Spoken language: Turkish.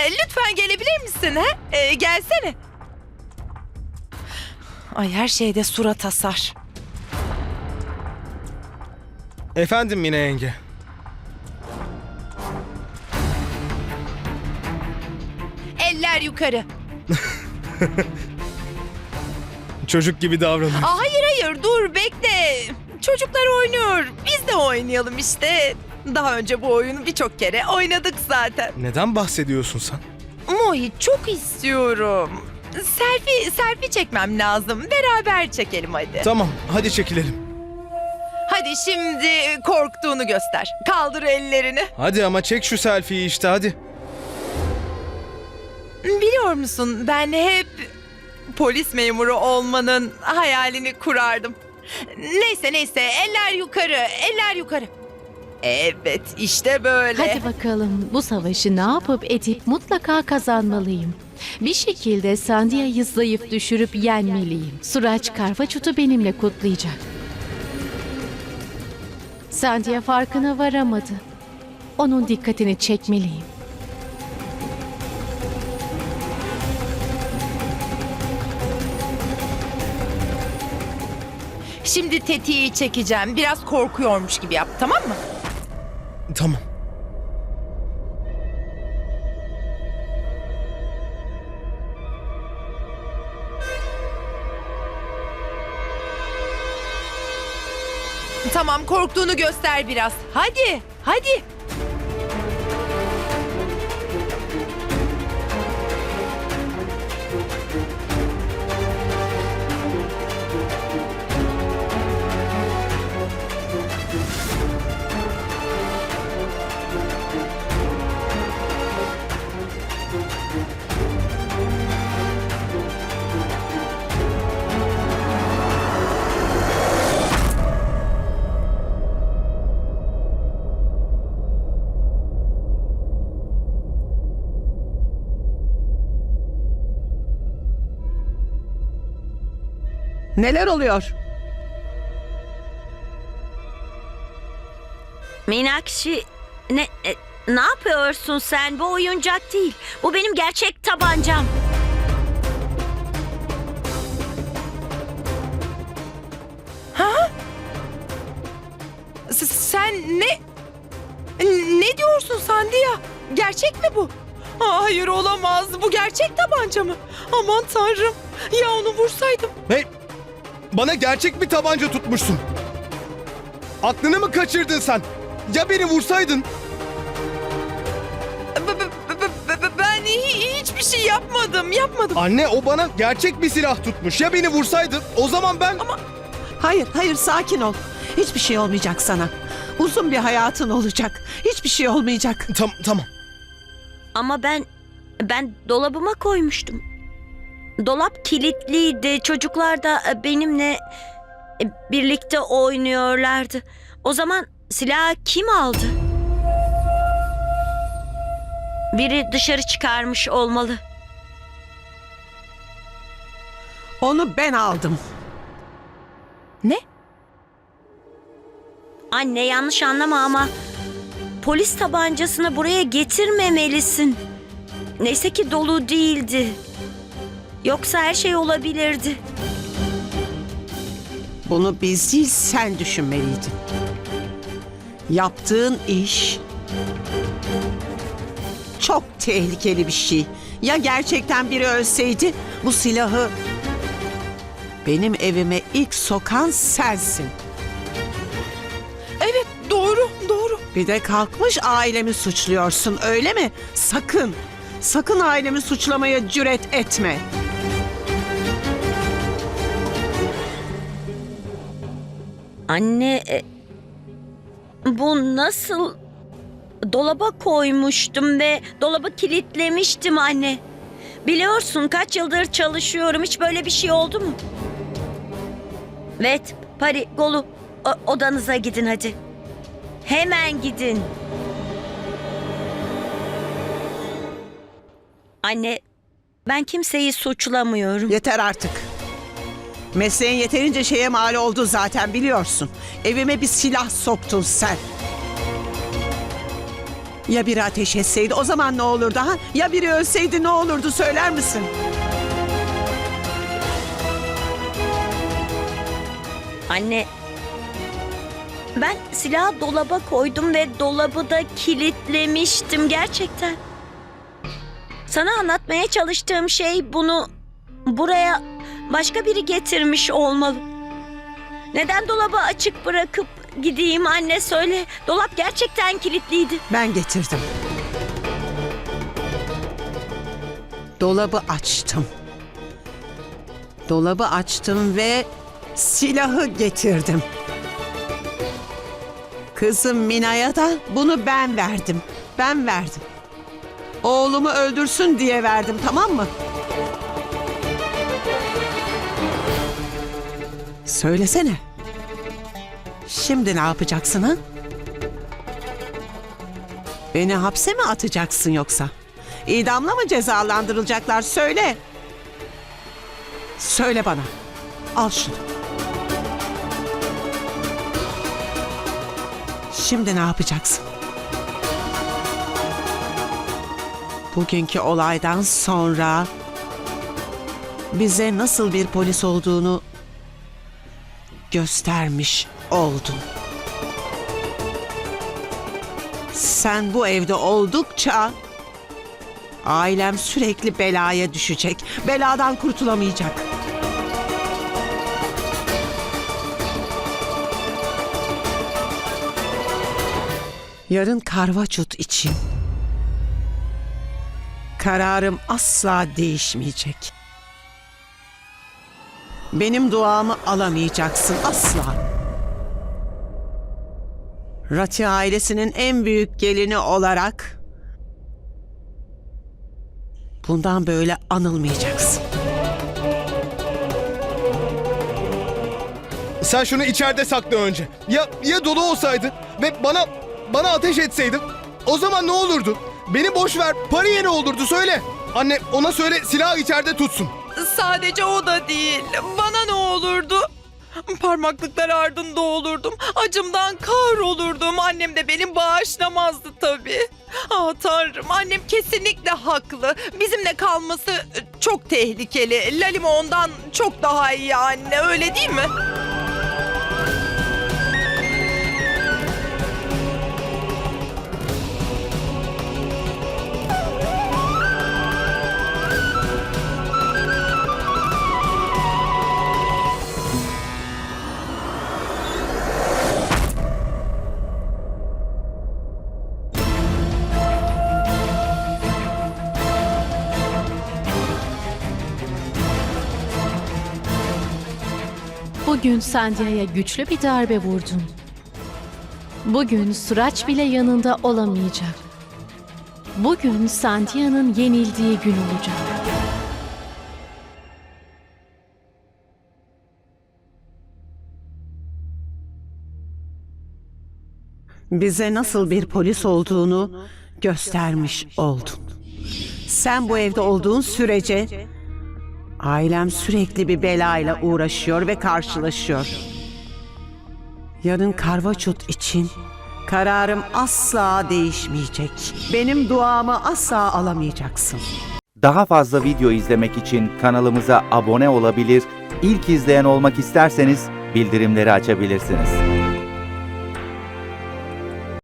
E, lütfen gelebilir misin? He? E, gelsene. Ay her şeyde surat asar. Efendim Mine yenge. Eller yukarı. Çocuk gibi davranıyor. Aa, hayır hayır dur bekle. Çocuklar oynuyor. Biz de oynayalım işte. Daha önce bu oyunu birçok kere oynadık zaten. Neden bahsediyorsun sen? Mohi çok istiyorum. Selfie, selfie çekmem lazım. Beraber çekelim hadi. Tamam hadi çekilelim. Hadi şimdi korktuğunu göster. Kaldır ellerini. Hadi ama çek şu selfie'yi işte hadi. Biliyor musun ben hep polis memuru olmanın hayalini kurardım. Neyse neyse eller yukarı, eller yukarı. Evet işte böyle. Hadi bakalım bu savaşı ne yapıp edip mutlaka kazanmalıyım. Bir şekilde Sandia'yı zayıf düşürüp yenmeliyim. Suraç Karvaçut'u benimle kutlayacak. Sandia farkına varamadı. Onun dikkatini çekmeliyim. Şimdi tetiği çekeceğim. Biraz korkuyormuş gibi yap tamam mı? Tamam. Tamam korktuğunu göster biraz. Hadi, hadi. Neler oluyor? Minakşi ne e, ne yapıyorsun sen? Bu oyuncak değil. Bu benim gerçek tabancam. S- sen ne... Ne diyorsun Sandia? Gerçek mi bu? Aa, hayır olamaz. Bu gerçek tabanca mı? Aman tanrım. Ya onu vursaydım. Hey! Bana gerçek bir tabanca tutmuşsun. Aklını mı kaçırdın sen? Ya beni vursaydın? Ben hi- hiçbir şey yapmadım. Yapmadım. Anne o bana gerçek bir silah tutmuş. Ya beni vursaydı o zaman ben... Hayır, hayır sakin ol. Hiçbir şey olmayacak sana. Uzun bir hayatın olacak. Hiçbir şey olmayacak. Tam, tamam. Ama ben ben dolabıma koymuştum. Dolap kilitliydi. Çocuklar da e, benimle e, birlikte oynuyorlardı. O zaman silahı kim aldı? Biri dışarı çıkarmış olmalı. Onu ben aldım. Ne? Anne yanlış anlama ama polis tabancasını buraya getirmemelisin. Neyse ki dolu değildi. Yoksa her şey olabilirdi. Bunu biz değil sen düşünmeliydin. Yaptığın iş çok tehlikeli bir şey. Ya gerçekten biri ölseydi bu silahı benim evime ilk sokan sensin. Evet doğru doğru. Bir de kalkmış ailemi suçluyorsun öyle mi? Sakın, sakın ailemi suçlamaya cüret etme. Anne e, bu nasıl dolaba koymuştum ve dolabı kilitlemiştim anne. Biliyorsun kaç yıldır çalışıyorum hiç böyle bir şey oldu mu? Evet, Pari, Golu odanıza gidin hadi. Hemen gidin. Anne, ben kimseyi suçlamıyorum. Yeter artık. Mesleğin yeterince şeye mal oldu zaten biliyorsun. Evime bir silah soktun sen. Ya biri ateş etseydi o zaman ne olurdu ha? Ya biri ölseydi ne olurdu söyler misin? Anne, ben silahı dolaba koydum ve dolabı da kilitlemiştim gerçekten. Sana anlatmaya çalıştığım şey bunu buraya başka biri getirmiş olmalı. Neden dolabı açık bırakıp gideyim anne söyle. Dolap gerçekten kilitliydi. Ben getirdim. Dolabı açtım. Dolabı açtım ve silahı getirdim. Kızım Mina'ya da bunu ben verdim. Ben verdim. Oğlumu öldürsün diye verdim tamam mı? Söylesene. Şimdi ne yapacaksın ha? Beni hapse mi atacaksın yoksa? İdamla mı cezalandırılacaklar söyle. Söyle bana. Al şunu. Şimdi ne yapacaksın? Bugünkü olaydan sonra bize nasıl bir polis olduğunu göstermiş oldun. Sen bu evde oldukça ailem sürekli belaya düşecek. Beladan kurtulamayacak. Yarın karvaçut için kararım asla değişmeyecek. Benim duamı alamayacaksın asla. Rati ailesinin en büyük gelini olarak bundan böyle anılmayacaksın. Sen şunu içeride sakla önce. Ya ya dolu olsaydı ve bana bana ateş etseydin o zaman ne olurdu? Beni boş ver. Pariye ne olurdu söyle. Anne ona söyle silah içeride tutsun. Sadece o da değil. Bana ne olurdu? Parmaklıklar ardında olurdum. Acımdan kahrolurdum. Annem de beni bağışlamazdı tabii. Ah tanrım annem kesinlikle haklı. Bizimle kalması çok tehlikeli. Lalima ondan çok daha iyi anne öyle değil mi? Bugün Sandia'ya güçlü bir darbe vurdun. Bugün Suraç bile yanında olamayacak. Bugün Sandia'nın yenildiği gün olacak. Bize nasıl bir polis olduğunu göstermiş oldun. Sen bu evde olduğun sürece ailem sürekli bir belayla uğraşıyor ve karşılaşıyor. Yarın karvaçut için kararım asla değişmeyecek. Benim duamı asla alamayacaksın. Daha fazla video izlemek için kanalımıza abone olabilir, ilk izleyen olmak isterseniz bildirimleri açabilirsiniz.